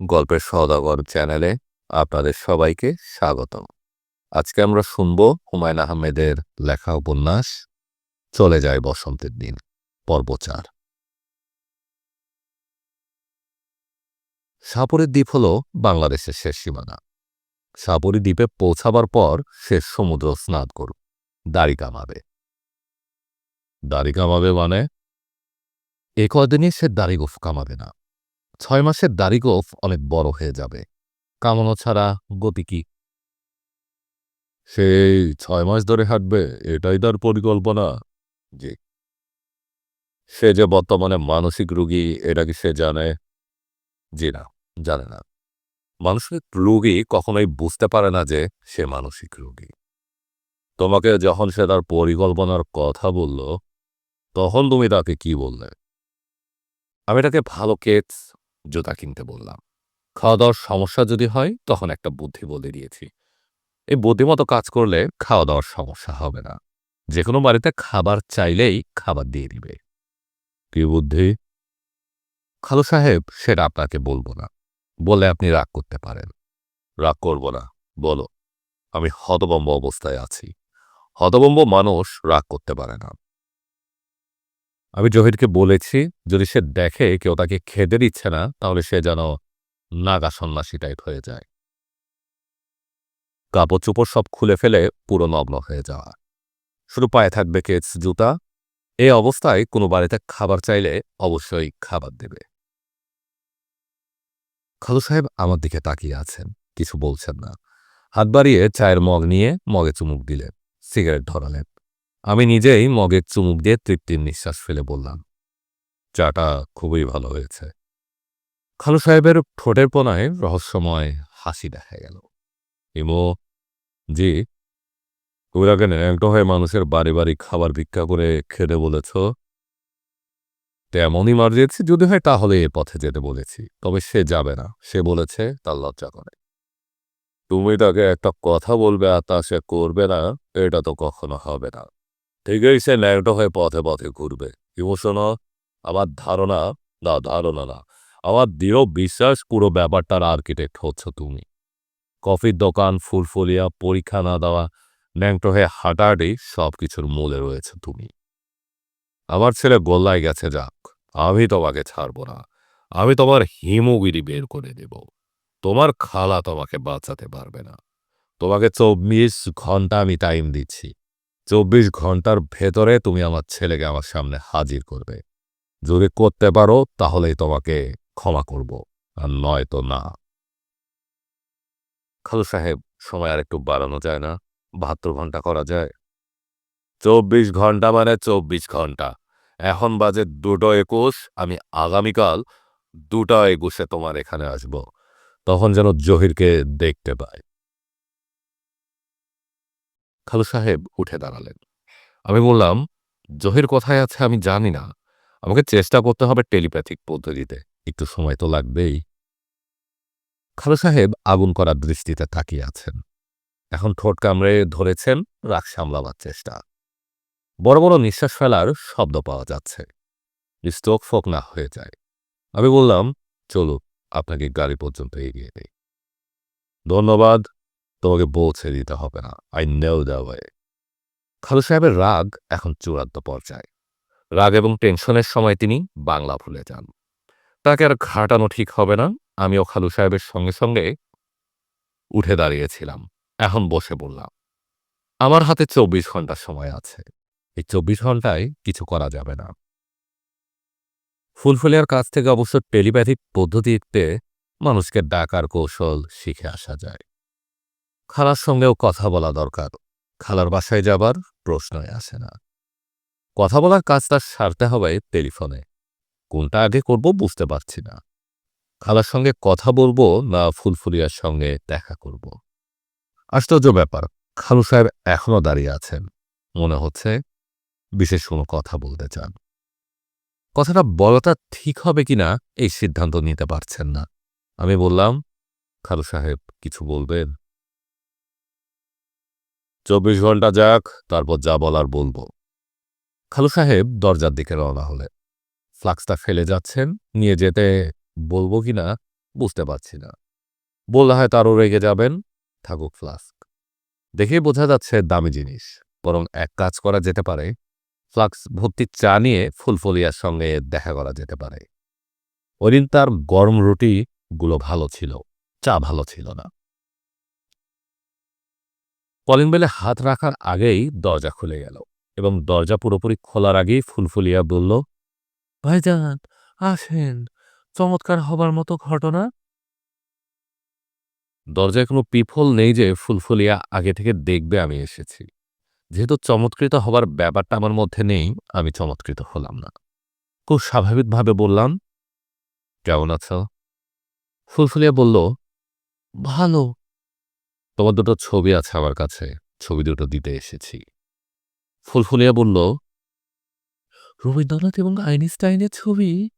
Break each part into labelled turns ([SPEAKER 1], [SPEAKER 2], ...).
[SPEAKER 1] গল্পের সদাগর চ্যানেলে আপনাদের সবাইকে স্বাগতম। আজকে আমরা শুনব হুমায়ুন আহমেদের লেখা উপন্যাস, চলে যায় বসন্তের দিন, পর্ব চার। সাপুরের দ্বীপ হল বাংলাদেশের শেষ সীমানা। সাপুরি দ্বীপে পৌঁছাবার পর শেষ সমুদ্র স্নাত করু, দাড়ি কামাবে। দাড়ি কামাবে মানে এ কদিনই সে দাড়ি গোফ কামাবে না। ছয় মাসের দাড়ি গোফ অনেক বড় হয়ে যাবে। কামানো ছাড়া গতি কি? সেই ছয় মাস ধরে হাঁটবে, এটাই তার পরিকল্পনা। জি। সে যে বর্তমানে মানসিক রুগী, এটা কি সে জানে? জি না, জানে না। মানসিক রুগী কখনোই বুঝতে পারে না যে সে মানসিক রুগী। তোমাকে যখন সে তার পরিকল্পনার কথা বলল, তখন তুমি তাকে কি বললে? আমি তাকে ভালো কেটস জুতা কিনতে বললাম। খাওয়া দাওয়ার সমস্যা যদি হয়, তখন একটা বুদ্ধি বলে দিয়েছি। এই বুদ্ধিমতো কাজ করলে খাওয়া দাওয়ার সমস্যা হবে না। যে কোনো বাড়িতে খাবার চাইলেই খাবার দিয়ে দিবে। কি বুদ্ধি? খালু সাহেব, সেটা আপনাকে বলব না। বলে আপনি রাগ করতে পারেন। রাগ করব না। বলো, আমি হতবম্ব অবস্থায় আছি। হতবম্ব মানুষ রাগ করতে পারে না। আমি জহিরকে বলেছি, যদি সে দেখে কেউ তাকে খেতে দিচ্ছে না, তাহলে সে যেন নাগা সন্ন্যাসী টাইপ হয়ে যায়। কাপড় চোপড় সব খুলে ফেলে পুরো নগ্ন হয়ে যাওয়া। শুধু পায়ে থাকবে কেটস জুতা। এই অবস্থায় কোনো বাড়িতে খাবার চাইলে অবশ্যই খাবার দেবে। খালু সাহেব আমার দিকে তাকিয়ে আছেন, কিছু বলছেন না। হাত বাড়িয়ে চায়ের মগ নিয়ে মগে চুমুক দিলেন, সিগারেট ধরালেন। আমি নিজেই মগের চুমুক দিয়ে তৃপ্তির নিঃশ্বাস ফেলে বললাম, চাটা খুবই ভালো হয়েছে। খালু সাহেবের ঠোঁটের পোনায় রহস্যময় হাসি দেখা গেল। ইমো, জি। ওরাকে ন্যাংটো হয়ে মানুষের বাড়ি বাড়ি খাবার ভিক্ষা করে খেতে বলেছ? তেমনই মার্জিয়েছি, যদি হয় তাহলে এ পথে যেতে বলেছি। তবে সে যাবে না। সে বলেছে তার লজ্জা করে। তুমি তাকে একটা কথা বলবে আর তা সে করবে না, এটা তো কখনো হবে না। ঠিকই সে ন্যাংটো হয়ে পথে পথে ঘুরবে। ইমোশন আমার ধারণা, না ধারণা না, আমার দৃঢ় বিশ্বাস পুরো ব্যাপারটার আর্কিটেক্ট হচ্ছ তুমি। কফির দোকান ফুলফলিয়া পরীক্ষা না দেওয়া, ন্যাংটো হয়ে হাঁটাহাঁটি সব কিছুর মূলে রয়েছে তুমি। আমার ছেলে গোল্লায় গেছে যাক, আমি তোমাকে ছাড়ব না, আমি তোমার হিমোগিরি বের করে দেব। তোমার খালা তোমাকে বাঁচাতে পারবে না। তোমাকে চব্বিশ ঘণ্টা আমি টাইম দিচ্ছি। চব্বিশ ঘণ্টার ভেতরে তুমি আমার ছেলেকে আমার সামনে হাজির করবে। যদি করতে পারো, তাহলেই তোমাকে ক্ষমা করব, আর নয় তো না। খালু সাহেব, সময় আর একটু বাড়ানো যায় না। বাহাত্তর ঘণ্টা করা যায়। চব্বিশ ঘণ্টা মানে চব্বিশ ঘণ্টা। এখন বাজে দুটো একুশ, আমি আগামীকাল দুটা একুশে তোমার এখানে আসব। তখন যেন জহিরকে দেখতে পাই। খালু সাহেব উঠে দাঁড়ালেন। আমি বললাম, জহির কথায় আছে আমি জানি না। আমাকে চেষ্টা করতে হবে টেলিপ্যাথিক পদ্ধতিতে। একটু সময় তো লাগবেই। খালু সাহেব আগুন করার দৃষ্টিতে তাকিয়ে আছেন। এখন ঠোঁট কামড়ে ধরেছেন রাগ সামলাবার চেষ্টা। বড় বড় নিঃশ্বাস ফেলার শব্দ পাওয়া যাচ্ছে। স্টোক ফোক না হয়ে যায়। আমি বললাম চলো আপনাকে গাড়ি পর্যন্ত এগিয়ে দেই ধন্যবাদ তোমাকে পৌঁছে দিতে হবে না। আই নেও দ্য ওয়ে খালু সাহেবের রাগ এখন চূড়ান্ত পর্যায়ে। রাগ এবং টেনশনের সময় তিনি বাংলা ভুলে যান। তাকে আর ঘাটানো ঠিক হবে না। আমিও খালু সাহেবের সঙ্গে সঙ্গে উঠে দাঁড়িয়েছিলাম। এখন বসে বললাম আমার হাতে চব্বিশ ঘণ্টা সময় আছে। এই চব্বিশ ঘন্টায় কিছু করা যাবে না। ফুলফুলিয়ার কাছ থেকে অবশ্য টেলিপ্যাথিক পদ্ধতিতে মানুষকে ডাকার কৌশল শিখে আসা যায়। খালার সঙ্গেও কথা বলা দরকার। খালার বাসায় যাবার প্রশ্নই আসে না। কথা বলার কাজটা সারতে হবে টেলিফোনে। কোনটা আগে করব বুঝতে পারছি না। খালার সঙ্গে কথা বলব না ফুলফুলিয়ার সঙ্গে দেখা করব। আশ্চর্য ব্যাপার, খালু সাহেব এখনও দাঁড়িয়ে আছেন। মনে হচ্ছে বিশেষ কোনো কথা বলতে চান। কথাটা বলাটা ঠিক হবে কিনা এই সিদ্ধান্ত নিতে পারছেন না। আমি বললাম, খালু সাহেব কিছু বলবেন? চব্বিশ ঘণ্টা যাক, তারপর যা বলার বলব। খালু সাহেব দরজার দিকে রওনা হলেন। ফ্লাক্সটা ফেলে যাচ্ছেন, নিয়ে যেতে বলব কিনা বুঝতে পারছি না। বললে হয় তারও রেগে যাবেন, থাকুক ফ্লাস্ক। দেখেই বোঝা যাচ্ছে দামি জিনিস, বরং এক কাজ করা যেতে পারে, ফ্লাক্স ভর্তি চা নিয়ে ফুলফলিয়ার সঙ্গে দেখা করা যেতে পারে। ওদিন তার গরম রুটিগুলো ভালো ছিল, চা ভালো ছিল না। কলিং বেলে হাত রাখার আগেই দরজা খুলে গেল এবং দরজা পুরোপুরি খোলার আগেই ফুলফুলিয়া বলল, ভাইজান, আসেন। চমৎকার হবার মতো ঘটনা? দরজায় কোনো পিফল নেই যে ফুলফুলিয়া আগে থেকে দেখবে আমি এসেছি। যেহেতু চমৎকৃত হবার ব্যাপারটা আমার মধ্যে নেই, আমি চমৎকৃত হলাম না। খুব স্বাভাবিকভাবে বললাম, কেমন আছো? ফুলফুলিয়া বলল, ভালো। তোমার দুটো ছবি আছে আমার কাছে, ছবি দুটো দিতে এসেছি। ফুলফুলিয়া বলল, রবীন্দ্রনাথ এবং আইনস্টাইনের ছবি?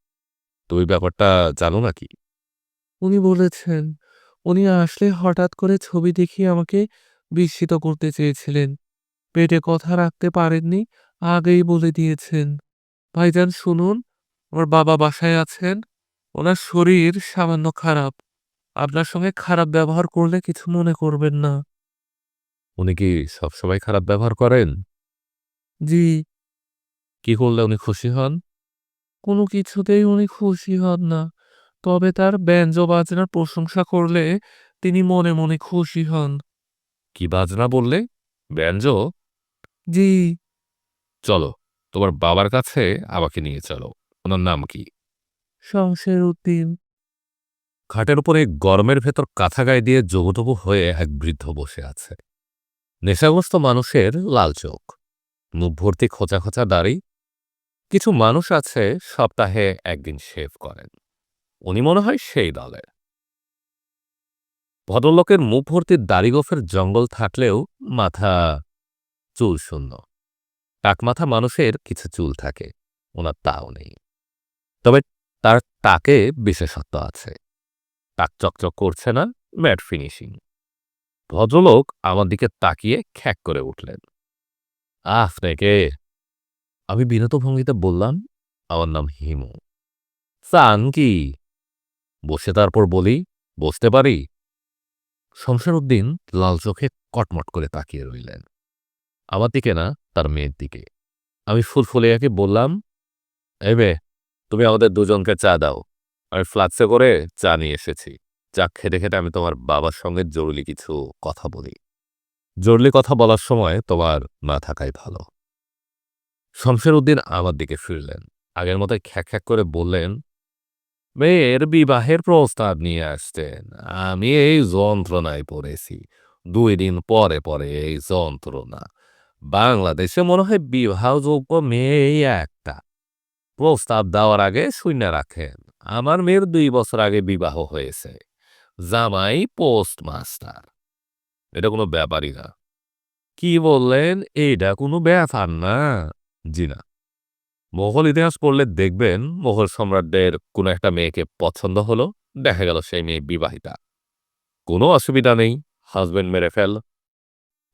[SPEAKER 1] তুমি ব্যাপারটা জানো নাকি? উনি বলেছেন, উনি আসলে হঠাৎ করে ছবি দেখিয়ে আমাকে বিস্মিত করতে চেয়েছিলেন। পেটে কথা রাখতে পারেননি, আগেই বলে দিয়েছেন। ভাইজান, শুনুন, আমার বাবা বাসায় আছেন, ওনার শরীর সামান্য খারাপ। আপনার সঙ্গে খারাপ ব্যবহার করলে কিছু মনে করবেন না। উনি কি সবসময় খারাপ ব্যবহার করেন? জি। কি করলে উনি খুশি হন? কোনো কিছুতেই উনি খুশি হন না। তবে তার ব্যঞ্জ বাজনার প্রশংসা করলে তিনি মনে মনে খুশি হন। কি বাজনা বললে? ব্যঞ্জ? জি। চলো তোমার বাবার কাছে আমাকে নিয়ে চলো। ওনার নাম কি? শমশের উদ্দিন। খাটের উপরে গরমের ভেতর কাঁথা গায়ে দিয়ে জবুতবু হয়ে এক বৃদ্ধ বসে আছে। নেশাগ্রস্ত মানুষের লাল চোখ, মুখ ভর্তি খোঁচা খোঁচা দাড়ি। কিছু মানুষ আছে সপ্তাহে একদিন শেভ করেন, উনি মনে হয় সেই দলের। ভদ্রলোকের মুখ ভর্তি দাড়িগোফের জঙ্গল থাকলেও মাথা চুল শূন্য। টাকমাথা মানুষের কিছু চুল থাকে, ওনার তাও নেই। তবে তার টাকে বিশেষত্ব আছে। টাক চকচক করছে না, ম্যাট ফিনিশিং। ভদ্রলোক আমার দিকে তাকিয়ে খ্যাক করে উঠলেন। আহ কে আমি বিনত ভঙ্গিতে বললাম, আমার নাম হিমু। সান কি? বসে তারপর বলি, বসতে পারি? শমশের উদ্দিন লাল চোখে কটমট করে তাকিয়ে রইলেন। আমার দিকে না, তার মেয়ের দিকে। আমি ফুলফুলিয়াকে বললাম এবে তুমি আমাদের দুজনকে চা দাও। আমি ফ্লাক্সে করে চা নিয়ে এসেছি। চা খেতে খেতে আমি তোমার বাবার সঙ্গে জরুরি কিছু কথা বলি। জরুরি কথা বলার সময় তোমার না থাকাই ভালো। শমশের উদ্দিন আমার দিকে ফিরলেন। আগের মতো খ্যাক খ্যাক করে বললেন, মেয়ের বিবাহের প্রস্তাব নিয়ে আসতেন। আমি এই যন্ত্রণায় পড়েছি। দুই দিন পরে পরে এই যন্ত্রণা। বাংলাদেশে মনে হয় বিবাহযোগ্য মেয়ে একটা। প্রস্তাব দেওয়ার আগে শূন্য রাখেন। আমার মেয়ের দুই বছর আগে বিবাহ হয়েছে। জামাই পোস্টমাস্টার। এটা কোনো ব্যাপারই না। কি বললেন? এইটা কোনো ব্যাপার না জি না মোগল ইতিহাস পড়লে দেখবেন মোগল সম্রাটদের কোনো একটা মেয়েকে পছন্দ হলো, দেখা গেল সেই মেয়ে বিবাহিতা। কোনো অসুবিধা নেই হাজবেন্ড মেরে ফেল।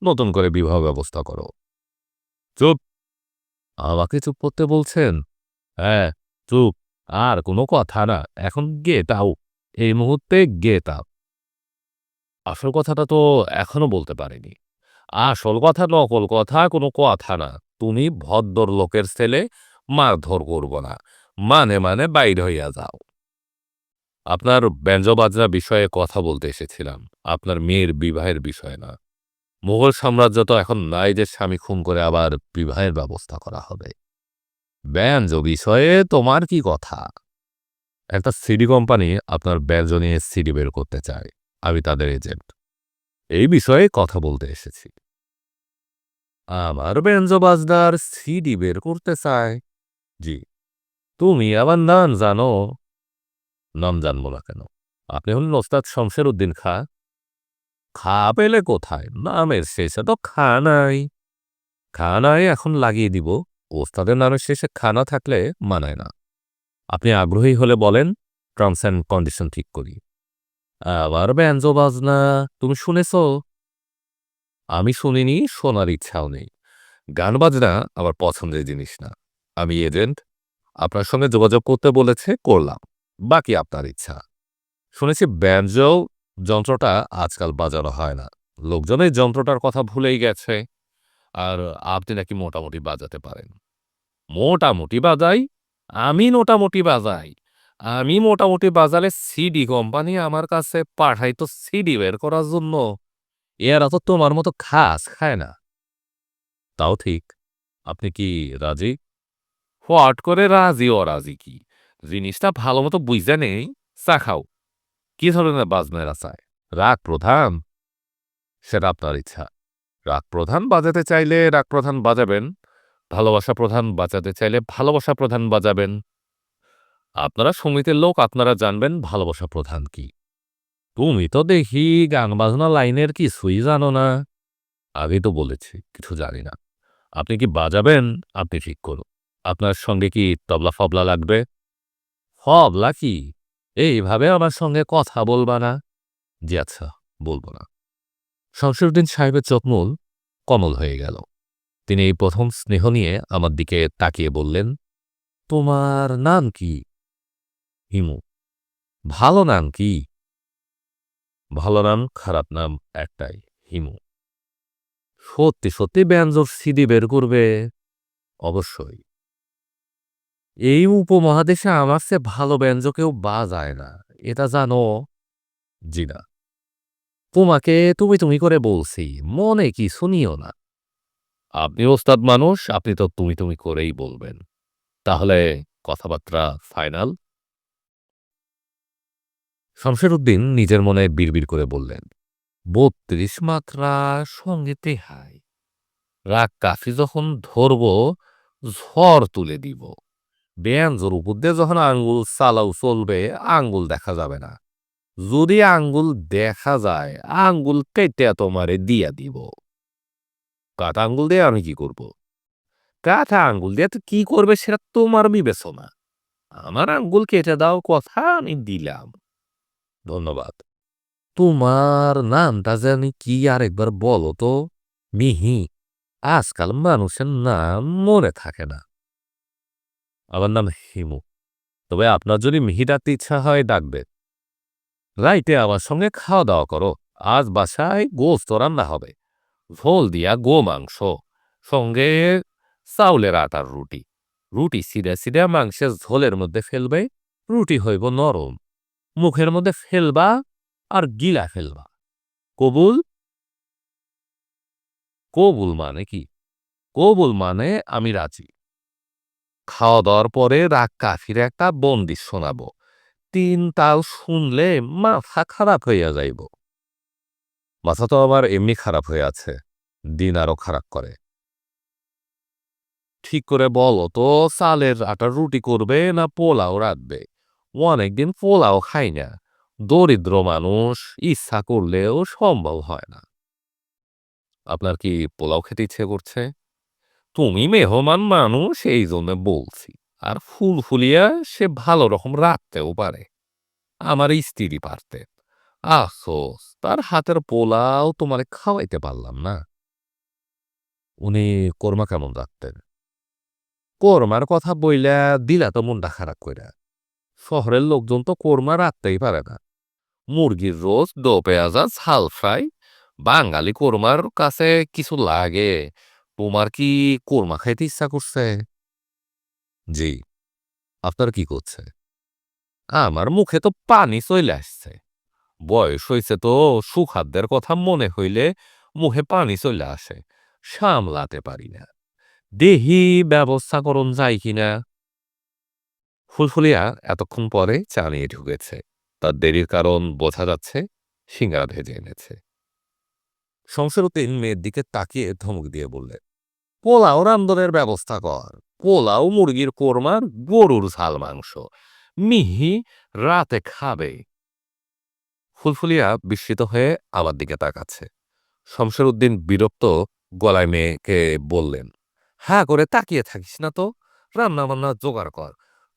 [SPEAKER 1] নতুন করে বিবাহ ব্যবস্থা করো। চুপ! আমাকে চুপ করতে বলছেন? হ্যাঁ চুপ। আর কোনো কথা না। এখন গেট আউট এই মুহূর্তে গেট আউট আসল কথাটা তো এখনও বলতে পারিনি। আসল কথা, নকল কথা, কোনো কথা না। তুমি ভদ্র লোকের ছেলে, মারধর করব না। মানে মানে বাইর হইয়া যাও। আপনার ব্যঞ্জবাজরা বিষয়ে কথা বলতে এসেছিলাম। আপনার মেয়ের বিবাহের বিষয়ে না। মুঘল সাম্রাজ্য তো এখন নাই যে স্বামী খুন করে আবার বিবাহের ব্যবস্থা করা হবে। ব্যঞ্জ বিষয়ে তোমার কি কথা? একটা সিডি কোম্পানি আপনার ব্যঞ্জ নিয়ে সিডি বের করতে চায়, আমি তাদের এজেন্ট। এই বিষয়ে কথা বলতে এসেছি। আমার ব্যঞ্জবাজদার সিডি বের করতে চায়। জি, তুমি আবার নাম জানো। নাম জানব না কেন? আপনি হলেন ওস্তাদ শমশের উদ্দিন খা। খা পেলে কোথায়? নামের শেষে তো খা নাই। খা নাই এখন লাগিয়ে দিব। ওস্তাদের নামের শেষে খানা থাকলে মানায় না। আপনি আগ্রহী হলে বলেন টার্মস অ্যান্ড কন্ডিশন ঠিক করি। আবার ব্যঞ্জো বাজনা, তুমি শুনেছ? আমি শুনিনি, শোনার ইচ্ছাও নেই। গান বাজনা আমার পছন্দের জিনিস না। আমি এজেন্ট, আপনার সঙ্গে যোগাযোগ করতে বলেছে, করলাম। বাকি আপনার ইচ্ছা। শুনেছি ব্যঞ্জো যন্ত্রটা আজকাল বাজানো হয় না। লোকজন এই যন্ত্রটার কথা ভুলেই গেছে। আর আপনি নাকি মোটামুটি বাজাতে পারেন। মোটামুটি বাজাই? আমি মোটামুটি বাজাই। আমি মোটামুটি বাজালে সিডি কোম্পানি আমার কাছে পাঠাইতো সিডি বের করার জন্য। এরা তো তোমার মতো খাস খায় না। তাও ঠিক। আপনি কি রাজি? হট করে রাজি ও রাজি কি? জিনিসটা ভালো মতো বুঝতে নেই। চা খাও। কি ধরনের বাজনারা চায় রাগ প্রধান? সেটা আপনার ইচ্ছা। রাগ প্রধান বাজাতে চাইলে রাগ প্রধান বাজাবেন, ভালোবাসা প্রধান বাজাতে চাইলে ভালোবাসা প্রধান বাজাবেন। আপনারা সমিতির লোক, আপনারা জানবেন ভালোবাসা প্রধান কি। তুমি তো দেখি গান বাজনা লাইনের কিছুই জানো না। আগে তো বলেছি, কিছু জানি না। আপনি কি বাজাবেন? আপনি ঠিক করুন। আপনার সঙ্গে কি তবলা ফবলা লাগবে? ফবলা কি? এইভাবে আমার সঙ্গে কথা বলবা না? জি আচ্ছা বলব না। শমসুদ্দিন সাহেবের চোখমূল কমল হয়ে গেল। তিনি এই প্রথম স্নেহ নিয়ে আমার দিকে তাকিয়ে বললেন, তোমার নাম কি? হিমু। ভালো নাম কি? ভালো নাম, খারাপ নাম একটাই, হিমু। সত্যি সত্যি ব্যঞ্জর সিডি বের করবে, অবশ্যই। এই উপমহাদেশে আমার চেয়ে ভালো ব্যঞ্জ কেউ বাজায় না, এটা জানো জি না তোমাকে তুমি তুমি করে বলছি, মনে কি শুনিও না। আপনি ওস্তাদ মানুষ, আপনি তো তুমি তুমি করেই বলবেন। তাহলে কথাবার্তা ফাইনাল? শমশের উদ্দিন নিজের মনে বিড়বিড় করে বললেন, বত্রিশ মাত্রা সঙ্গে তেহাই রাগ কাফি যখন ধরব, ঝড় তুলে দিব। ব্যঞ্জর উপর দিয়ে যখন আঙ্গুল চালাও চলবে, আঙ্গুল দেখা যাবে না। যদি আঙ্গুল দেখা যায়, আঙ্গুল কেটে তোমারে দিয়া দিব। কাটা আঙ্গুল দিয়ে আমি কি করব? কাটা আঙ্গুল দিয়ে তো কি করবে সেটা তোমার বিবেচনা। আমার আঙ্গুল কেটে দাও, কথা আমি দিলাম। ধন্যবাদ। তোমার নামটা জানি কি আরেকবার বলো তো? মিহি। আজকাল মানুষের নাম মনে থাকে না। আমার নাম হিমু। তবে আপনার যদি মিহি ডাকতে ইচ্ছা হয় ডাকবে রাইতে আমার সঙ্গে খাওয়া দাওয়া করো। আজ বাসায় গোস্ত রান্না হবে। ঝোল দিয়া গো মাংস সঙ্গে চাউলের আটার রুটি। রুটি সিডে সিডে মাংসের ঝোলের মধ্যে ফেলবে, রুটি হইব নরম। মুখের মধ্যে ফেলবা আর গিলা ফেলবা। কবুল? কবুল মানে কি? কবুল মানে আমি রাজি। খাওয়া দাওয়ার পরে রাগ কাফির একটা বন্দিশ শোনাবো। তিন তাল শুনলে মাথা খারাপ হইয়া যাইব। মাথা তো আমার এমনি খারাপ হয়ে আছে, দিন আরও খারাপ করে। ঠিক করে বলো তো, চালের আটার রুটি করবে না পোলাও রাখবে অনেকদিন পোলাও খাই না, দরিদ্র মানুষ, ইচ্ছা করলেও সম্ভব হয় না। আপনার কি পোলাও খেতে ইচ্ছে করছে? তুমি মেহমান মানুষ এই জন্য বলছি। আর ফুল ফুলিয়া সে ভালো রকম রাখতেও পারে। আমার স্ত্রী পারতে আফসোস, তার হাতের পোলাও তোমারে খাওয়াইতে পারলাম না। উনি কোরমা কেমন রাখতেন? কর্মার কথা বইলা দিলা তো মনটা খারাপ কইরা। শহরের লোকজন তো কোরমা রাখতেই পারে না। মুরগির রোজ দো পেঁয়াজা ঝাল ফ্রাই। বাঙালি কোরমার কাছে কিছু লাগে। তোমার কি কোরমা খাইতে ইচ্ছা করছে? জি। আপনার কি করছে? আমার মুখে তো পানি চলে আসছে। বয়স হয়েছে তো সুখাদ্যের কথা মনে হইলে মুখে পানি চলে আসে। সামলাতে পারি না। দেহি ব্যবস্থা করুন যায় কিনা? ফুলফুলিয়া এতক্ষণ পরে চা নিয়ে ঢুকেছে। তার দেরির কারণ বোঝা যাচ্ছে, সিঙ্গারা ভেজে এনেছে। শমসেরুদ্দিন মেয়ের দিকে তাকিয়ে ধমক দিয়ে বললেন পোলাও রান্দনের ব্যবস্থা কর। পোলাও, মুরগির কোরমার গরুর ঝাল মাংস। মিহি রাতে খাবে। ফুলফুলিয়া বিস্মিত হয়ে আমার দিকে তাকাচ্ছে। শমশের উদ্দিন বিরক্ত গলায় মেয়েকে বললেন হ্যাঁ করে তাকিয়ে থাকিস না তো। রান্না বান্না জোগাড় কর।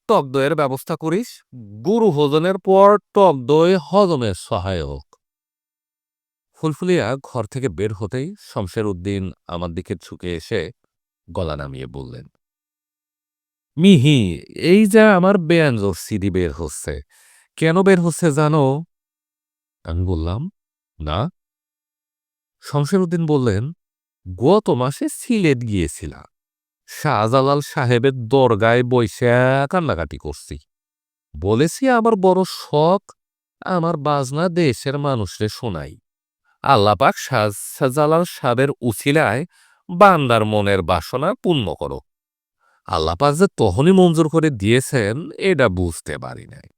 [SPEAKER 1] টক দইয়ের ব্যবস্থা করিস। গরু হজনের পর টক দই হজমের সহায়ক। ফুলফুলিয়া ঘর থেকে বের হতেই শমশের উদ্দিন আমার দিকে ঝুঁকে এসে গলা নামিয়ে বললেন মিহি, এই যা আমার বেয়ানজোর সিডি বের হচ্ছে, কেন বের হচ্ছে জানো? আমি বললাম, না। শমশের উদ্দিন বললেন, গত মাসে সিলেট গিয়েছিলাম। শাহজালাল সাহেবের দরগায় বৈশা কান্নাকাটি করছি। বলেছি, আমার বড় শখ, আমার বাজনা দেশের মানুষরে শোনাই। আল্লাপাক শাহজালাল সাহেবের উছিলায় বান্দার মনের বাসনা পূর্ণ করো। আল্লাপাক যে তখনই মঞ্জুর করে দিয়েছেন, এটা বুঝতে পারি নাই।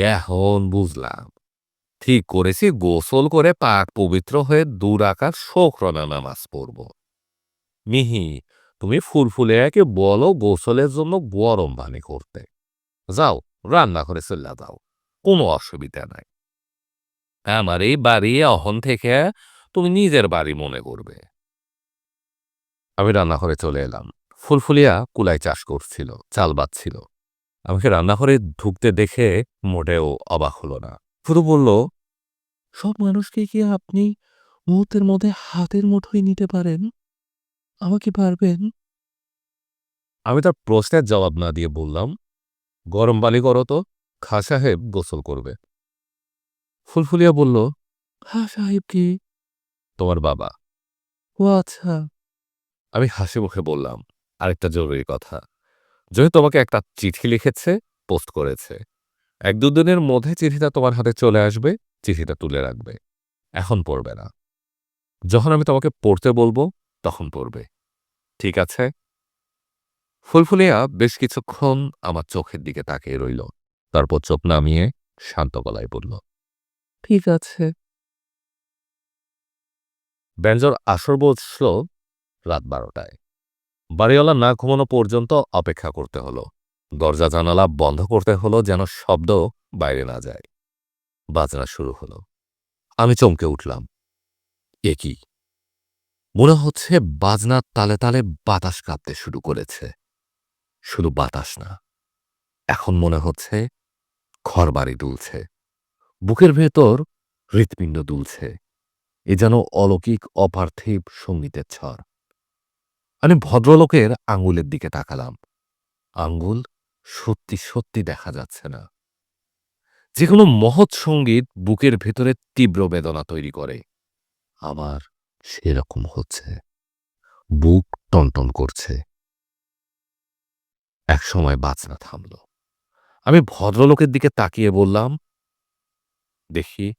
[SPEAKER 1] এখন বুঝলাম। ঠিক করেছি, গোসল করে পাক পবিত্র হয়ে দূর আকার শোকরনা নামাজ পড়ব। মিহি, তুমি ফুলফুলে একে বলো, গোসলের জন্য গরম পানি করতে। যাও, রান্না করে চল্লা যাও, কোনো অসুবিধা নাই। আমার এই বাড়ি অহন থেকে তুমি নিজের বাড়ি মনে করবে। আমি রান্না রান্নাঘরে চলে এলাম। ফুলফুলিয়া কুলাই চাষ করছিল, চাল বাচ্ছিল আমাকে রান্নাঘরে ঢুকতে দেখে মোটেও অবাক হলো না। শুধু বলল,
[SPEAKER 2] সব মানুষকে কি আপনি মুহূর্তের মধ্যে হাতের মুঠোয় নিতে পারেন? আমাকে পারবেন?
[SPEAKER 1] আমি তার প্রশ্নের জবাব না দিয়ে বললাম, গরম পানি করো তো, খা সাহেব গোসল করবে। ফুলফুলিয়া বলল
[SPEAKER 2] হ্যাঁ সাহেব কি?
[SPEAKER 1] তোমার বাবা।
[SPEAKER 2] ও আচ্ছা।
[SPEAKER 1] আমি হাসি মুখে বললাম আরেকটা জরুরি কথা। যদি তোমাকে একটা চিঠি লিখেছে, পোস্ট করেছে, এক দুদিনের মধ্যে চিঠিটা তোমার হাতে চলে আসবে, চিঠিটা তুলে রাখবে। এখন পড়বে না। যখন আমি তোমাকে পড়তে বলব, তখন পড়বে। ঠিক আছে? ফুলফুলিয়া বেশ কিছুক্ষণ আমার চোখের দিকে তাকিয়ে রইল, তারপর চোখ নামিয়ে শান্ত গলায় বলল,
[SPEAKER 2] ঠিক আছে।
[SPEAKER 1] ব্যঞ্জর আসর বসল রাত বারোটায়। বাড়িওয়ালা না ঘুমানো পর্যন্ত অপেক্ষা করতে হলো। দরজা জানালা বন্ধ করতে হলো যেন শব্দ বাইরে না যায়। বাজনা শুরু হলো। আমি চমকে উঠলাম। এ কি? মনে হচ্ছে বাজনার তালে তালে বাতাস কাঁপতে শুরু করেছে। শুধু বাতাস না, এখন মনে হচ্ছে ঘরবাড়ি দুলছে। বুকের ভেতর হৃৎপিণ্ড দুলছে। এ যেন অলৌকিক, অপার্থিব সঙ্গীতের ছড় আমি ভদ্রলোকের আঙ্গুলের দিকে তাকালাম। আঙ্গুল সত্যি সত্যি দেখা যাচ্ছে না। যে কোনো মহৎ সংগীত বুকের ভেতরে তীব্র বেদনা তৈরি করে। আমার সেরকম হচ্ছে। বুক টনটন করছে। এক সময় বাজনা থামল। আমি ভদ্রলোকের দিকে তাকিয়ে বললাম, দেখি,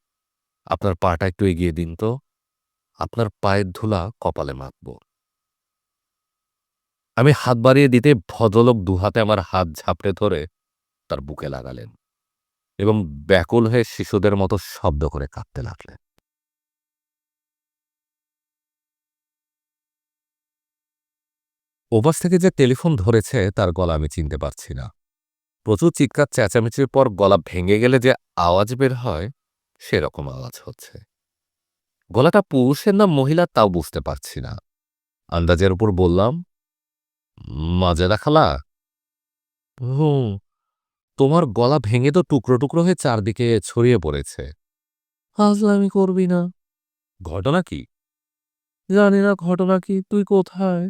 [SPEAKER 1] আপনার পাটা একটু এগিয়ে দিন তো। আপনার পায়ের ধুলা কপালে মাখব। আমি হাত বাড়িয়ে দিতে ভদ্রলোক দুহাতে আমার হাত ঝাপড়ে ধরে তার বুকে লাগালেন এবং ব্যাকুল হয়ে শিশুদের মতো শব্দ করে কাঁদতে লাগলেন। ওপাশ থেকে যে টেলিফোন ধরেছে, তার গলা আমি চিনতে পারছি না। প্রচুর চিৎকার, চেঁচামেচির পর গলা ভেঙে গেলে যে আওয়াজ বের হয়, সেরকম আওয়াজ হচ্ছে। গলাটা পুরুষের না মহিলা তাও বুঝতে পারছি না। আন্দাজের উপর বললাম মাজেদা খালা। হুম তোমার গলা ভেঙে তো টুকরো টুকরো হয়ে চারদিকে ছড়িয়ে পড়েছে।
[SPEAKER 2] হাজলামি করবি না।
[SPEAKER 1] ঘটনা কি?
[SPEAKER 2] জানি না ঘটনা কি তুই কোথায়?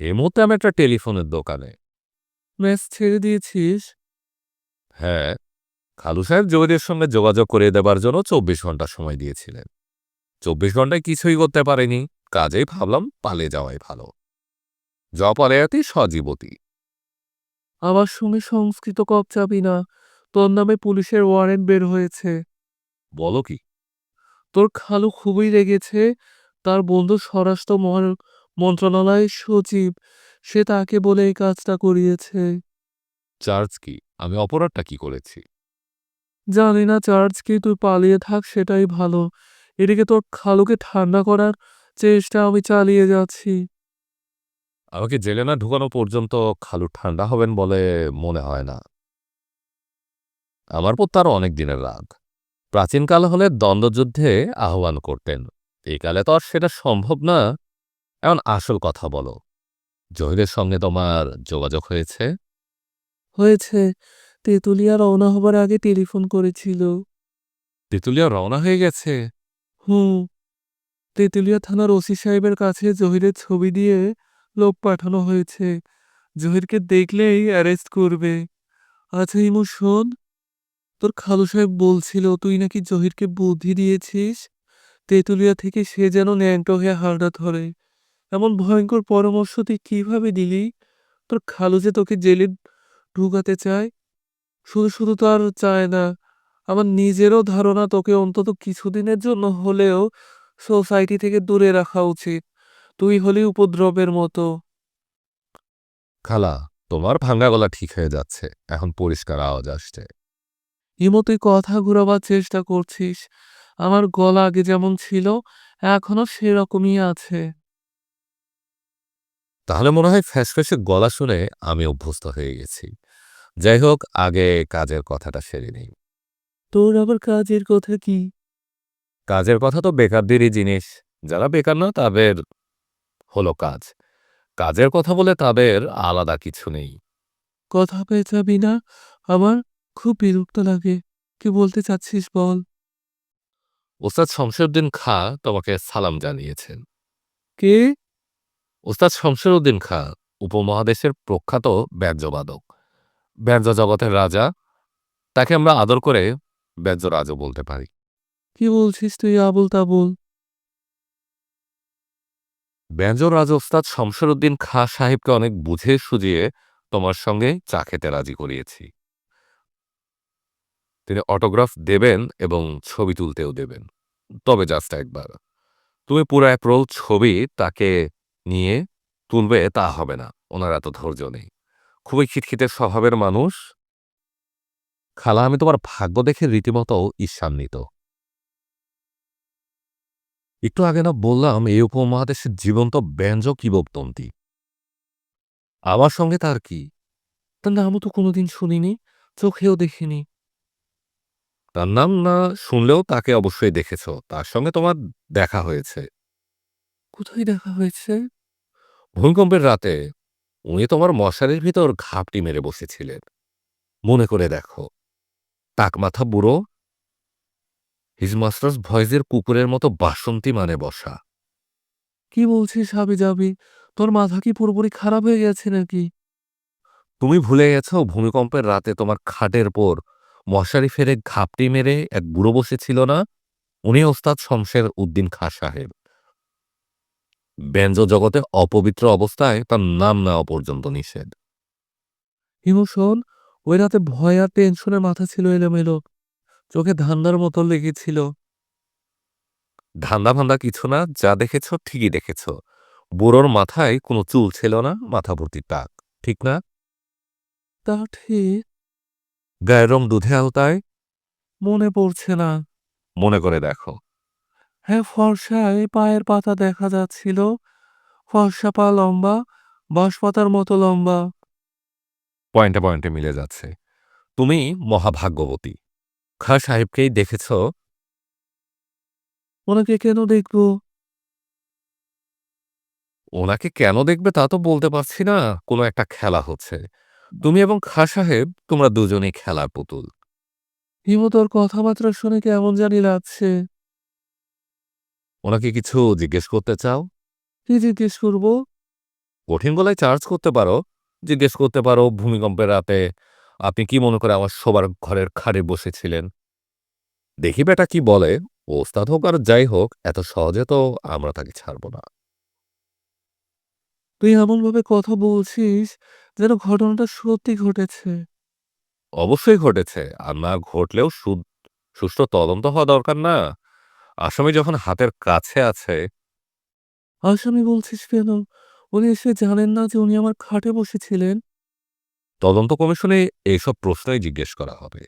[SPEAKER 1] এ মুহূর্তে আমি একটা টেলিফোনের দোকানে।
[SPEAKER 2] ম্যাচ ছেড়ে দিয়েছিস?
[SPEAKER 1] হ্যাঁ খালু সাহেব জমিদের সঙ্গে যোগাযোগ করে দেবার জন্য চব্বিশ ঘণ্টা সময় দিয়েছিলেন। চব্বিশ ঘন্টায় কিছুই করতে পারেনি কাজেই ভাবলাম পালিয়ে যাওয়াই ভালো। জপালয়াতি সজীবতী।
[SPEAKER 2] আমার সঙ্গে সংস্কৃত কপ চাবি না তোর নামে পুলিশের ওয়ারেন্ট বের হয়েছে।
[SPEAKER 1] বলো কি?
[SPEAKER 2] তোর খালু খুবই রেগেছে তার বন্ধু স্বরাষ্ট্র মহা- মন্ত্রণালয়ের সচিব সে তাকে বলে এই কাজটা করিয়েছে।
[SPEAKER 1] চার্জ কি? আমি অপরাধটা কি করেছি?
[SPEAKER 2] জানি না চার্জ কি তুই পালিয়ে থাক সেটাই ভালো। এদিকে তোর খালুকে ঠান্ডা করার চেষ্টা আমি চালিয়ে যাচ্ছি।
[SPEAKER 1] আমাকে জেলে না ঢুকানো পর্যন্ত খালু ঠান্ডা হবেন বলে মনে হয় না। আমার পর তার অনেক দিনের রাগ। প্রাচীনকাল হলে দ্বন্দ্বযুদ্ধে আহ্বান করতেন। এই কালে তো আর সেটা সম্ভব না। এমন আসল কথা বলো। জহিরের সঙ্গে তোমার যোগাযোগ হয়েছে?
[SPEAKER 2] হয়েছে। তেঁতুলিয়া রওনা হবার আগে টেলিফোন করেছিল।
[SPEAKER 1] তেঁতুলিয়া রওনা হয়ে গেছে?
[SPEAKER 2] হুম। তেঁতুলিয়া থানার ওসি সাহেবের কাছে জহিরের ছবি দিয়ে লোক পাঠানো হয়েছে। জহিরকে দেখলেই অ্যারেস্ট করবে। আচ্ছা ইমু, শোন। তোর খালু সাহেব বলছিল, তুই নাকি জহিরকে বুদ্ধি দিয়েছিস? তেঁতুলিয়া থেকে সে যেন ন্যাংটো হয়ে হাওড়া ধরে। এমন ভয়ঙ্কর পরামর্শ তুই কীভাবে দিলি? তোর খালু যে তোকে জেলে ঢুকাতে চায়? শুধু শুধু তো আর চায় না। আমার নিজেরও ধারণা তোকে অন্তত কিছুদিনের জন্য হলেও সোসাইটি থেকে দূরে রাখা উচিত। তুই হলি উপদ্রবের মতো।
[SPEAKER 1] খালা তোমার ভাঙ্গা গলা ঠিক হয়ে যাচ্ছে এখন পরিষ্কার আওয়াজ আসছে।
[SPEAKER 2] হিমো তুই কথা ঘুরাবার চেষ্টা করছিস আমার গলা আগে যেমন ছিল এখনও সেরকমই আছে।
[SPEAKER 1] তাহলে মনে হয় ফ্যাসফ্যাসে গলা শুনে আমি অভ্যস্ত হয়ে গেছি। যাই হোক আগে কাজের কথাটা সেরে নিই।
[SPEAKER 2] তোর আবার কাজের কথা কি?
[SPEAKER 1] কাজের কথা তো বেকারদেরই জিনিস। যারা বেকার না তাদের হলো কাজ। কাজের কথা বলে তাদের আলাদা কিছু নেই।
[SPEAKER 2] কথা পেঁচাবি না? আমার খুব বিরক্ত লাগে। কি বলতে চাচ্ছিস বল?
[SPEAKER 1] ওস্তাদ শমশেরউদ্দিন খা তোমাকে সালাম জানিয়েছেন।
[SPEAKER 2] কে?
[SPEAKER 1] ওস্তাদ শমশেরউদ্দিন খা উপমহাদেশের প্রখ্যাত ব্যঞ্জবাদক। ব্যঞ্জ জগতের রাজা। তাকে আমরা আদর করে ব্যঞ্জ রাজও বলতে পারি।
[SPEAKER 2] কি বলছিস তুই আবুল তাবুল
[SPEAKER 1] ব্যঞ্জ রাজ ওস্তাদ শমশেরউদ্দিন খা সাহেবকে অনেক বুঝে সুজিয়ে তোমার সঙ্গে চা খেতে রাজি করিয়েছি। তিনি অটোগ্রাফ দেবেন এবং ছবি তুলতেও দেবেন। তবে জাস্ট একবার। তুমি পুরো অ্যাপ্রোল ছবি তাকে নিয়ে তুলবে তা হবে না। ওনার এত ধৈর্য নেই। খুবই খিটখিটে স্বভাবের মানুষ। খালা, আমি তোমার ভাগ্য দেখে রীতিমতো ঈর্ষান্বিত। একটু আগে না বললাম, এই উপমহাদেশের জীবন্ত ব্যঞ্জ কিবদন্তি আমার সঙ্গে তার কি?
[SPEAKER 2] তার নামও তো কোনোদিন শুনিনি, চোখেও দেখিনি।
[SPEAKER 1] তার নাম না শুনলেও তাকে অবশ্যই দেখেছ, তার সঙ্গে তোমার দেখা হয়েছে।
[SPEAKER 2] কোথায় দেখা হয়েছে?
[SPEAKER 1] ভূমিকম্পের রাতে উনি তোমার মশারির ভিতর ঘাপটি মেরে বসেছিলেন। মনে করে দেখো তাক মাথা বুড়ো হিজ মাস্টার্স ভয়েসের কুকুরের মতো বাসন্তী মানে বসা।
[SPEAKER 2] কি বলছিস হাবি যাবি তোর মাথা কি পুরোপুরি খারাপ হয়ে গেছে নাকি?
[SPEAKER 1] তুমি ভুলে গেছ ভূমিকম্পের রাতে তোমার খাটের পর মশারি ফেরে ঘাপটি মেরে এক বুড়ো বসেছিল না? উনি ওস্তাদ শমশের উদ্দিন খা সাহেব। ব্যঞ্জ জগতে অপবিত্র অবস্থায় তার নাম নেওয়া পর্যন্ত নিষেধ।
[SPEAKER 2] হিমু শোন ওই রাতে ভয় আর টেনশনের মাথা ছিল এলোমেলো। চোখে ধান্দার মতো লেগেছিল।
[SPEAKER 1] ধান্দা ভান্দা কিছু না যা দেখেছ ঠিকই দেখেছ। বুড়োর মাথায় কোনো চুল ছিল না মাথা ভর্তি টাক ঠিক না?
[SPEAKER 2] তা ঠিক।
[SPEAKER 1] গায়ের রং দুধে আওতায়
[SPEAKER 2] মনে পড়ছে না।
[SPEAKER 1] মনে করে দেখো।
[SPEAKER 2] হ্যাঁ ফর্সায় পায়ের পাতা দেখা যাচ্ছিল। ফর্সা পা লম্বা বাঁশপাতার মতো লম্বা।
[SPEAKER 1] পয়েন্টে পয়েন্টে মিলে যাচ্ছে। তুমি মহাভাগ্যবতী। খা সাহেবকেই দেখেছ?
[SPEAKER 2] ওনাকে কেন দেখব?
[SPEAKER 1] ওনাকে কেন দেখবে তা তো বলতে পারছি না। কোনো একটা খেলা হচ্ছে। তুমি এবং খা সাহেব তোমরা দুজনেই খেলার পুতুল।
[SPEAKER 2] হিমতর কথাবার্তা শুনে কেমন জানি লাগছে।
[SPEAKER 1] ওনাকে কিছু জিজ্ঞেস করতে চাও?
[SPEAKER 2] কি জিজ্ঞেস করব?
[SPEAKER 1] কঠিন গলায় চার্জ করতে পারো। জিজ্ঞেস করতে পারো ভূমিকম্পের রাতে আপনি কি মনে করে আমার শোবার ঘরের খাড়ে বসেছিলেন? দেখি বেটা কি বলে। ওস্তাদ হোক আর যাই হোক এত সহজে তো আমরা তাকে ছাড়ব না।
[SPEAKER 2] তুই এমনভাবে কথা বলছিস যেন ঘটনাটা সত্যি ঘটেছে।
[SPEAKER 1] অবশ্যই ঘটেছে। আর না ঘটলেও সুষ্ঠু তদন্ত হওয়া দরকার না। আসামি যখন হাতের কাছে আছে।
[SPEAKER 2] আসামি বলছিস কেন? উনি এসে জানেন না যে উনি আমার খাটে বসেছিলেন?
[SPEAKER 1] তদন্ত কমিশনে এইসব প্রশ্নই জিজ্ঞেস করা হবে।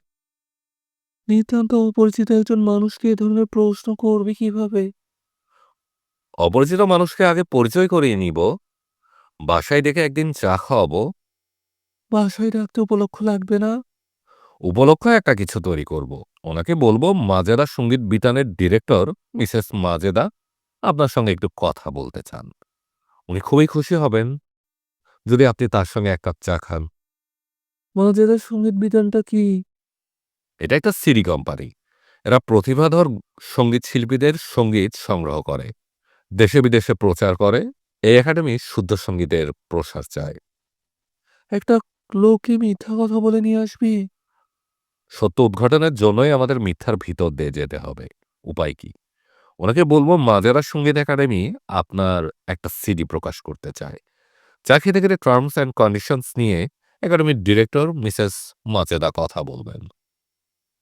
[SPEAKER 2] নিতান্ত অপরিচিত একজন মানুষকে এ ধরনের প্রশ্ন করবে কীভাবে?
[SPEAKER 1] অপরিচিত মানুষকে আগে পরিচয় করিয়ে নিব। বাসায় ডেকে একদিন চা খাওয়াবো।
[SPEAKER 2] বাসায় রাখতে উপলক্ষ লাগবে না?
[SPEAKER 1] উপলক্ষ একটা কিছু তৈরি করব। ওনাকে বলব মাজেদা সংগীত বিতানের ডিরেক্টর মিসেস মাজেদা আপনার সঙ্গে একটু কথা বলতে চান। উনি খুবই খুশি হবেন। যদি আপনি তার সঙ্গে এক কাপ চা খান।
[SPEAKER 2] মজাদার সংগীত বিধানটা কি?
[SPEAKER 1] এটা একটা সিডি কোম্পানি। এরা প্রতিভাধর সংগীত শিল্পীদের সংগীত সংগ্রহ করে। দেশে বিদেশে প্রচার করে। এই একাডেমি শুদ্ধ সঙ্গীতের প্রসার চায়।
[SPEAKER 2] একটা লোককে মিথ্যা কথা বলে নিয়ে আসবি?
[SPEAKER 1] সত্য উদ্ঘাটনের জন্যই আমাদের মিথ্যার ভিতর দিয়ে যেতে হবে। উপায় কি? ওনাকে বলব মাজারা সংগীত একাডেমি আপনার একটা সিডি প্রকাশ করতে চায়। চা খেতে খেতে টার্মস অ্যান্ড কন্ডিশনস নিয়ে একাডেমির ডিরেক্টর মিসেস মাচেদা কথা বলবেন।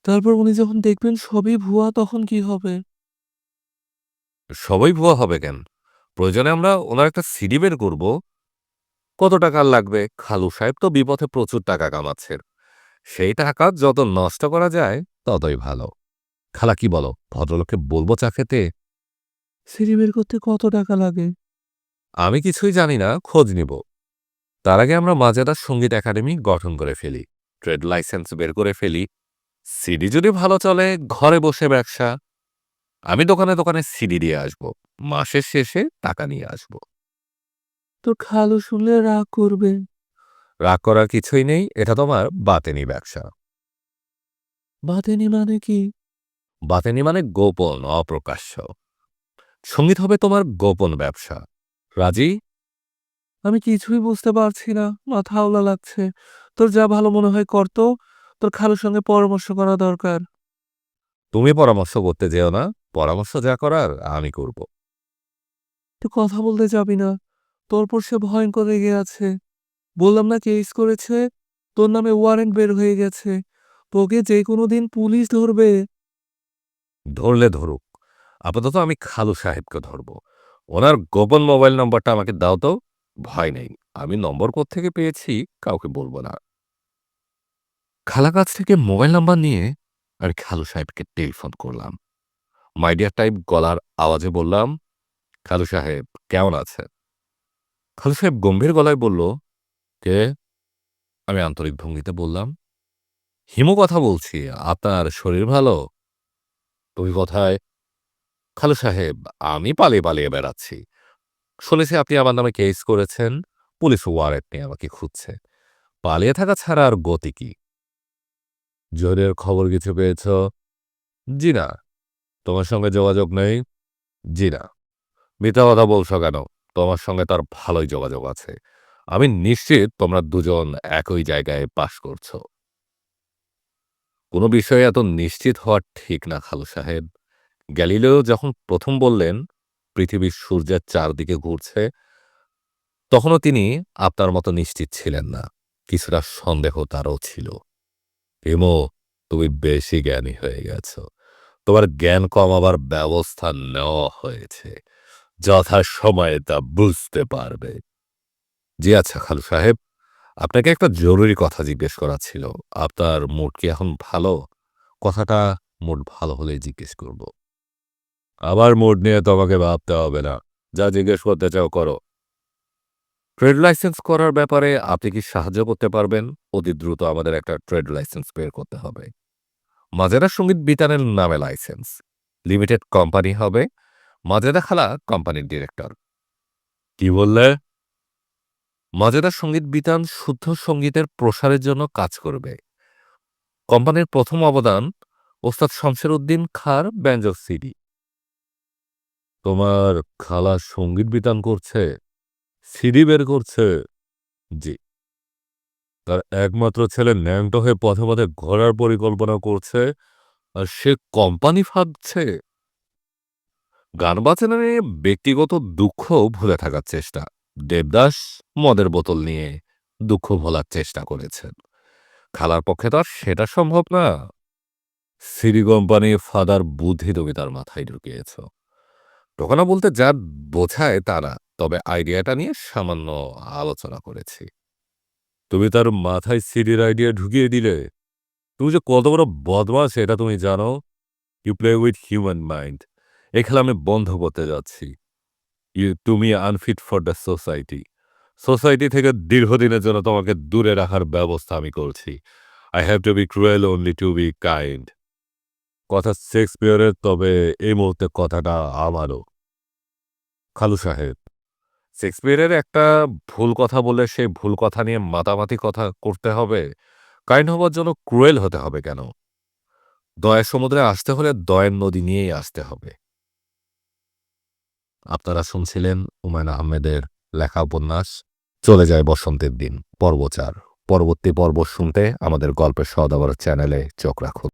[SPEAKER 2] তারপর উনি যখন দেখবেন সবই ভুয়া তখন কি হবে?
[SPEAKER 1] সবই ভুয়া হবে কেন? প্রয়োজনে আমরা ওনার একটা সিডি বের করব। কত টাকার লাগবে? খালু সাহেব তো বিপথে প্রচুর টাকা কামাচ্ছেন। সেই টাকা যত নষ্ট করা যায় ততই ভালো। খালা কি বলো ভদ্রলোককে বলব চা খেতে?
[SPEAKER 2] সিঁড়ি বের করতে কত টাকা লাগে?
[SPEAKER 1] আমি কিছুই জানি না খোঁজ নিব। তার আগে আমরা মাজাদার সংগীত একাডেমি গঠন করে ফেলি ট্রেড লাইসেন্স বের করে ফেলি সিডি যদি ভালো চলে ঘরে বসে ব্যবসা। আমি দোকানে দোকানে সিডি দিয়ে আসব মাসের শেষে টাকা নিয়ে আসব।
[SPEAKER 2] তোর খালু শুনলে রাগ করবে।
[SPEAKER 1] রাগ করার কিছুই নেই এটা তোমার বাতেনি ব্যবসা।
[SPEAKER 2] বাতেনি মানে কি?
[SPEAKER 1] বাতেনি মানে গোপন অপ্রকাশ্য। সংগীত হবে তোমার গোপন ব্যবসা। রাজি?
[SPEAKER 2] আমি কিছুই বুঝতে পারছি না। মাথা আওলা লাগছে। তোর যা ভালো মনে হয় করতো তোর খালুর সঙ্গে পরামর্শ করা দরকার।
[SPEAKER 1] তুমি পরামর্শ করতে যেও না। পরামর্শ যা করার আমি করব।
[SPEAKER 2] তুই কথা বলতে যাবি না। তোর পর সে ভয়ঙ্কর রেগে আছে। বললাম না কেস করেছে? তোর নামে ওয়ারেন্ট বের হয়ে গেছে। তোকে যে কোনো দিন পুলিশ ধরবে।
[SPEAKER 1] ধরলে ধরুক। আপাতত আমি খালু সাহেবকে ধরব। ওনার গোপন মোবাইল নম্বরটা আমাকে দাও তো। ভয় নেই। আমি নম্বর থেকে পেয়েছি কাউকে বলব না। খালা কাছ থেকে মোবাইল নাম্বার নিয়ে আমি খালু সাহেবকে টেলিফোন করলাম। মাইডিয়া টাইপ গলার আওয়াজে বললাম, খালু সাহেব, কেমন আছে খালু সাহেব গম্ভীর গলায় বলল, কে? আমি আন্তরিক ভঙ্গিতে বললাম, হিমু কথা বলছি, আপনার শরীর ভালো? তুমি কথায়? খালু সাহেব, আমি পালিয়ে পালিয়ে বেড়াচ্ছি। শুনেছি আপনি আমার নামে কেস করেছেন। পুলিশ ওয়ারেন্ট নিয়ে আমাকে খুঁজছে। পালিয়ে থাকা ছাড়া আর গতি কি? জোরের খবর কিছু পেয়েছ? জি না। তোমার সঙ্গে যোগাযোগ নেই? জি না। মিথ্যা কথা বলছো কেন? তোমার সঙ্গে তার ভালোই যোগাযোগ আছে। আমি নিশ্চিত তোমরা দুজন একই জায়গায় বাস করছ। কোনো বিষয়ে এত নিশ্চিত হওয়া ঠিক না খালু সাহেব। গ্যালিলেও যখন প্রথম বললেন পৃথিবীর সূর্যের চারদিকে ঘুরছে, তখনও তিনি আপনার মতো নিশ্চিত ছিলেন না। কিছুটা সন্দেহ তারও ছিল। হেমো, তুমি বেশি জ্ঞানী হয়ে গেছ। তোমার জ্ঞান কমাবার ব্যবস্থা নেওয়া হয়েছে। যথা সময়ে তা বুঝতে পারবে। জি আচ্ছা খালু সাহেব, আপনাকে একটা জরুরি কথা জিজ্ঞেস করা ছিল। আপনার মুড কি এখন ভালো? কথাটা মুড ভালো হলে জিজ্ঞেস করব। আবার মুড নিয়ে তোমাকে ভাবতে হবে না। যা জিজ্ঞেস করতে চাও, করো। ট্রেড লাইসেন্স করার ব্যাপারে আপনি কি সাহায্য করতে পারবেন? অতি দ্রুত আমাদের একটা ট্রেড লাইসেন্স বের করতে হবে। মাজেরা সংগীত বিতানের নামে লাইসেন্স। লিমিটেড কোম্পানি হবে। মাজেদা খালা কোম্পানির ডিরেক্টর। কি বললে? মজাদার সংগীত বিতান শুদ্ধ সঙ্গীতের প্রসারের জন্য কাজ করবে। কোম্পানির প্রথম অবদান ওস্তাদ শমশের উদ্দিন খার ব্যঞ্জক সিডি। তোমার খালা সংগীত বিতান করছে, সিডি বের করছে। জি। তার একমাত্র ছেলে ন্যাংটো হয়ে পথে পথে ঘোরার পরিকল্পনা করছে, আর সে কোম্পানি ভাবছে। গান বাজনা নিয়ে ব্যক্তিগত দুঃখ ভুলে থাকার চেষ্টা। দেবদাস মদের বোতল নিয়ে দুঃখ ভোলার চেষ্টা করেছেন। খালার পক্ষে তো আর সেটা সম্ভব না। সিরি কোম্পানি ফাদার বুদ্ধি তুমি তার মাথায় ঢুকিয়েছ। টোকানা বলতে যা বোঝায় তা না, তবে আইডিয়াটা নিয়ে সামান্য আলোচনা করেছি। তুমি তার মাথায় সিডির আইডিয়া ঢুকিয়ে দিলে। তুমি যে কত বড় বদমাস এটা তুমি জানো। You play with human mind এ খেলা আমি বন্ধ করতে যাচ্ছি। ইউ তুমি unfit for the society society থেকে দীর্ঘদিনের জন্য তোমাকে দূরে রাখার ব্যবস্থা আমি করছি। I have to be cruel only to be kind কথা শেক্সপিয়ারের, তবে এই মুহূর্তে কথাটা আমারও। খালু সাহেব, শেক্সপিয়ারের একটা ভুল কথা বলে সেই ভুল কথা নিয়ে মাতামাতি কথা করতে হবে? কাইন্ড হবার জন্য ক্রুয়েল হতে হবে কেন? দয়ের সমুদ্রে আসতে হলে দয়ের নদী নিয়েই আসতে হবে। আপনারা শুনছিলেন হুমায়ুন আহমেদের লেখা উপন্যাস, চলে যায় বসন্তের দিন পর্ব চার পরবর্তী পর্ব শুনতে আমাদের গল্পের সদাবর চ্যানেলে চোখ রাখুন।